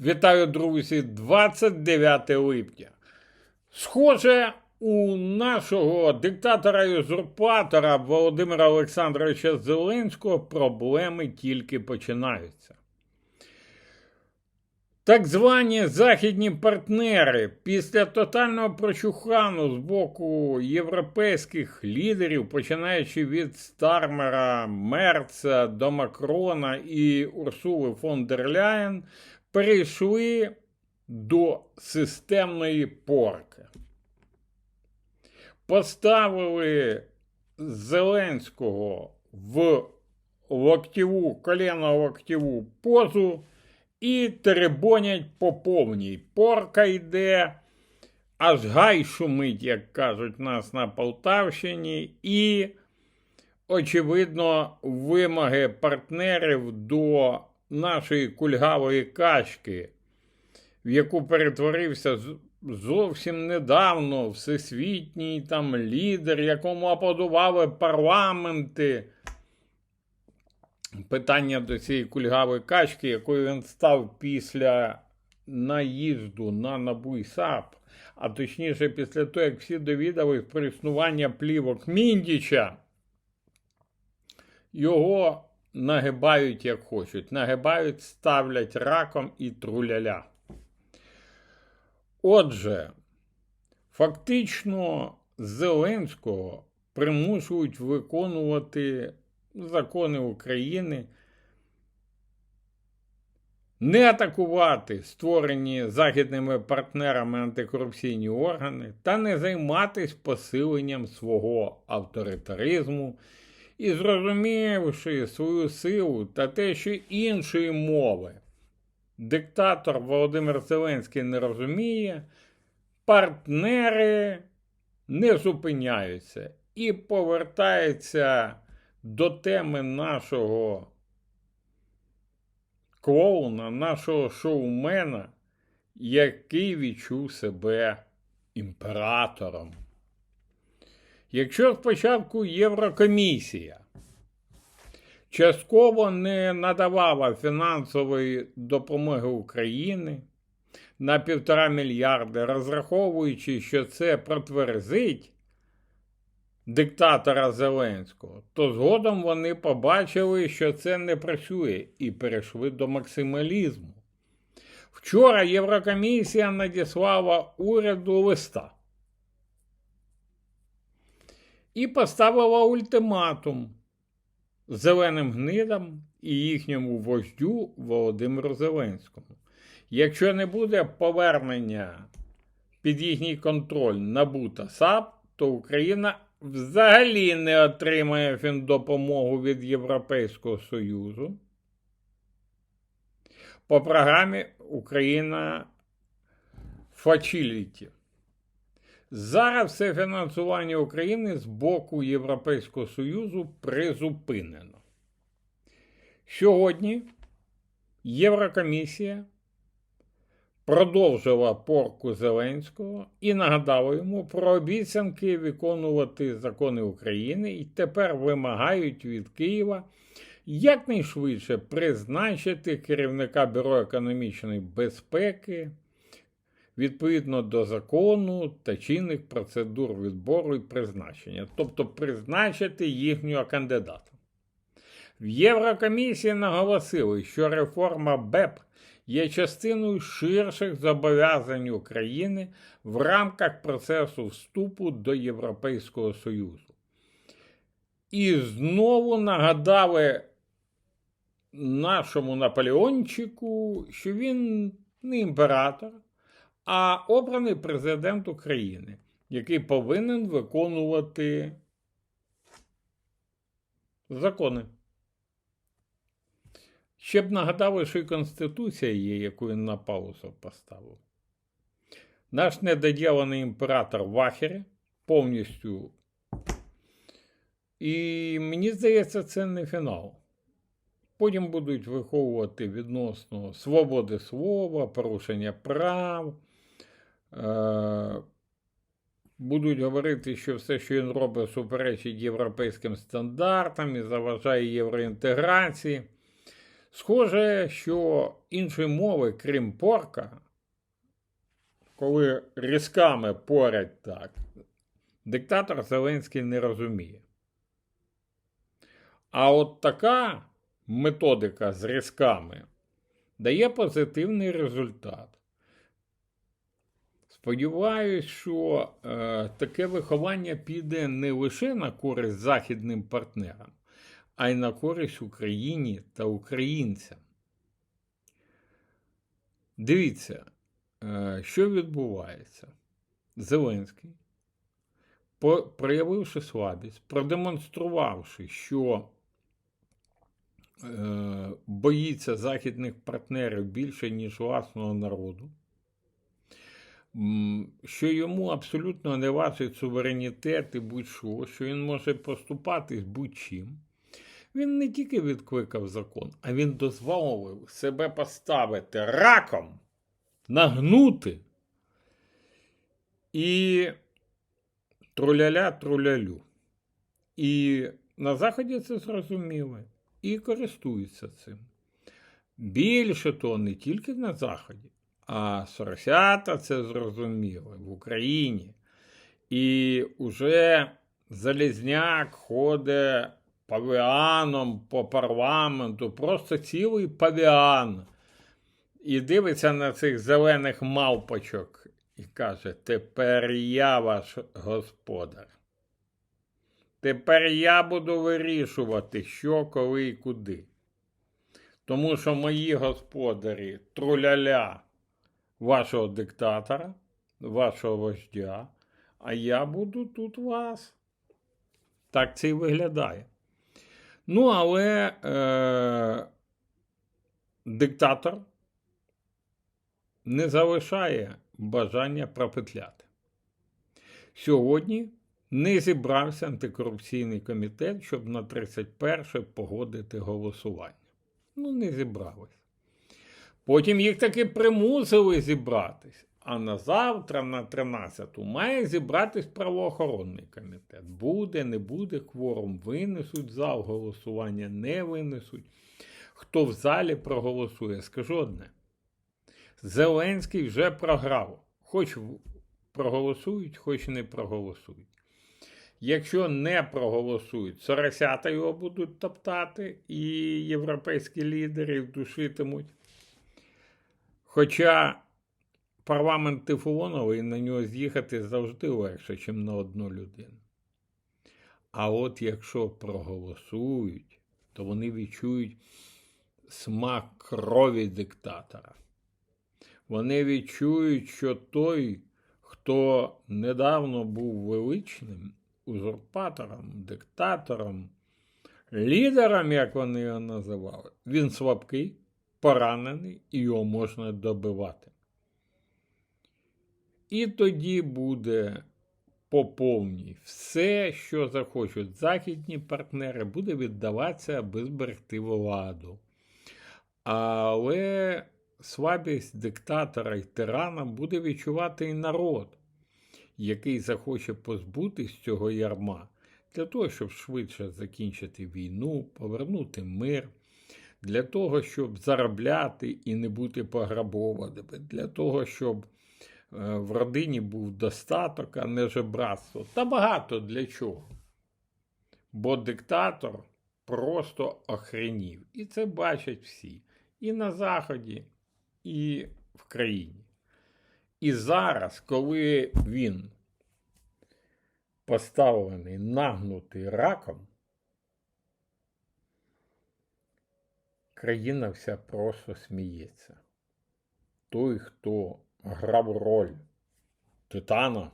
Вітаю, друзі, 29 липня. Схоже, у нашого диктатора-юзурпатора Володимира Олександровича Зеленського проблеми тільки починаються. Так звані західні партнери після тотального прочухану з боку європейських лідерів, починаючи від Стармера, Мерца до Макрона і Урсули фон дер Ляєн, перейшли до системної порки. Поставили Зеленського в локтєву, колено-локтєву позу і теребонять по повній. Порка йде, аж гай шумить, як кажуть нас на Полтавщині, і, очевидно, вимоги партнерів до нашої кульгавої качки, в яку перетворився зовсім недавно всесвітній там лідер, якому аплодували парламенти. Питання до цієї кульгавої качки, якою він став після наїзду на НАБУ і САП, а точніше після того, як всі довідались про існування плівок Міндіча, його нагибають як хочуть. Нагибають, ставлять раком і труляля. Отже, фактично Зеленського примушують виконувати закони України, не атакувати створені західними партнерами антикорупційні органи та не займатися посиленням свого авторитаризму і зрозумівши свою силу та те, що іншої мови диктатор Володимир Зеленський не розуміє, партнери не зупиняються і повертаються до теми нашого клоуна, нашого шоумена, який відчув себе імператором. Якщо спочатку Єврокомісія частково не надавала фінансової допомоги Україні на півтора мільярди, розраховуючи, що це протверзить диктатора Зеленського, то згодом вони побачили, що це не працює, і перейшли до максималізму. Вчора Єврокомісія надіслала уряду листа і поставила ультиматум зеленим гнидам і їхньому вождю Володимиру Зеленському. Якщо не буде повернення під їхній контроль НАБУ та САП, то Україна взагалі не отримає фіндопомогу від Європейського Союзу. По програмі Україна Facility. Зараз все фінансування України з боку Європейського Союзу призупинено. Сьогодні Єврокомісія продовжила порку Зеленського і нагадала йому про обіцянки виконувати закони України і тепер вимагають від Києва якнайшвидше призначити керівника Бюро економічної безпеки відповідно до закону та чинних процедур відбору і призначення, тобто призначити їхнього кандидата. В Єврокомісії наголосили, що реформа БЕП є частиною ширших зобов'язань України в рамках процесу вступу до Європейського Союзу. І знову нагадали нашому Наполеончику, що він не імператор, а обраний президент України, який повинен виконувати закони. Ще б нагадали, що і Конституція є, яку він на паузу поставив. Наш недоділений імператор Вахері повністю. І мені здається, це не фінал. Потім будуть виховувати відносно свободи слова, порушення прав. Е- будуть говорити, що все, що він робить, суперечить європейським стандартам і заважає євроінтеграції. Схоже, що іншої мови, крім порка, коли різками порять так, диктатор Зеленський не розуміє. А от така методика з різками дає позитивний результат. Сподіваюсь, що е, таке виховання піде не лише на користь західним партнерам, а й на користь Україні та українцям. Дивіться, е, що відбувається. Зеленський, по- проявивши слабість, продемонструвавши, що е, боїться західних партнерів більше, ніж власного народу, що йому абсолютно не важить суверенітет і будь-що, що він може поступатись будь-чим. Він не тільки відкликав закон, а він дозволив себе поставити раком, нагнути і труляля трулялю. І на Заході це зрозуміли і користуються цим. Більше того, не тільки на Заході, а соросята це зрозуміли в Україні. І уже Залізняк ходить павіаном по парламенту, просто цілий павіан. І дивиться на цих зелених мавпочок і каже: Тепер я ваш господар. Тепер я буду вирішувати, що, коли і куди. Тому що мої господарі труляля вашого диктатора, вашого вождя, а я буду тут вас. Так це і виглядає. Ну, але е, диктатор не залишає бажання пропетляти. Сьогодні не зібрався антикорупційний комітет, щоб на 31 погодити голосування. Ну, не зібрались. Потім їх таки примусили зібратись. А на завтра, на 13-ту, має зібратись правоохоронний комітет. Буде, не буде кворум, винесуть зал голосування, не винесуть. Хто в залі проголосує, скажу одне. Зеленський вже програв. Хоч проголосують, хоч не проголосують. Якщо не проголосують, соросята його будуть топтати, і європейські лідери душитимуть. Хоча парламент Тифлоновий на нього з'їхати завжди легше, ніж на одну людину. А от якщо проголосують, то вони відчують смак крові диктатора. Вони відчують, що той, хто недавно був величним узурпатором, диктатором, лідером, як вони його називали, він слабкий, поранений і його можна добивати. І тоді буде по повній все, що захочуть західні партнери, буде віддаватися, аби зберегти владу. Але слабість диктатора і тирана буде відчувати і народ, який захоче позбутись цього ярма для того, щоб швидше закінчити війну, повернути мир, для того, щоб заробляти і не бути пограбованими, для того, щоб е, в родині був достаток, а не жебратство. Та багато для чого. Бо диктатор просто охренів. І це бачать всі. І на Заході, і в країні. І зараз, коли він поставлений, нагнутий раком, країна вся просто сміється. Той, хто грав роль титана,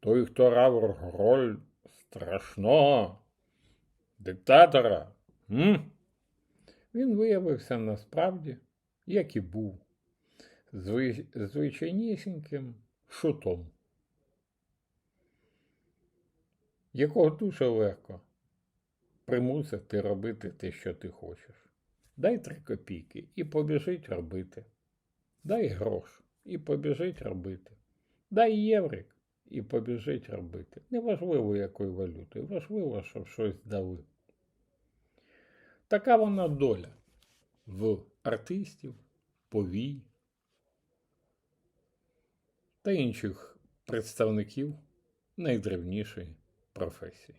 той, хто грав роль страшного диктатора, м? він виявився насправді, як і був, зви- звичайнісіньким шутом, якого дуже легко примусити робити те, що ти хочеш. Дай три копійки і побіжить робити. Дай грош і побіжить робити. Дай єврик і побіжить робити. Неважливо, якою валютою, важливо, щоб щось дали. Така вона доля. в артистів, повій та інших представників найдревнішої професії.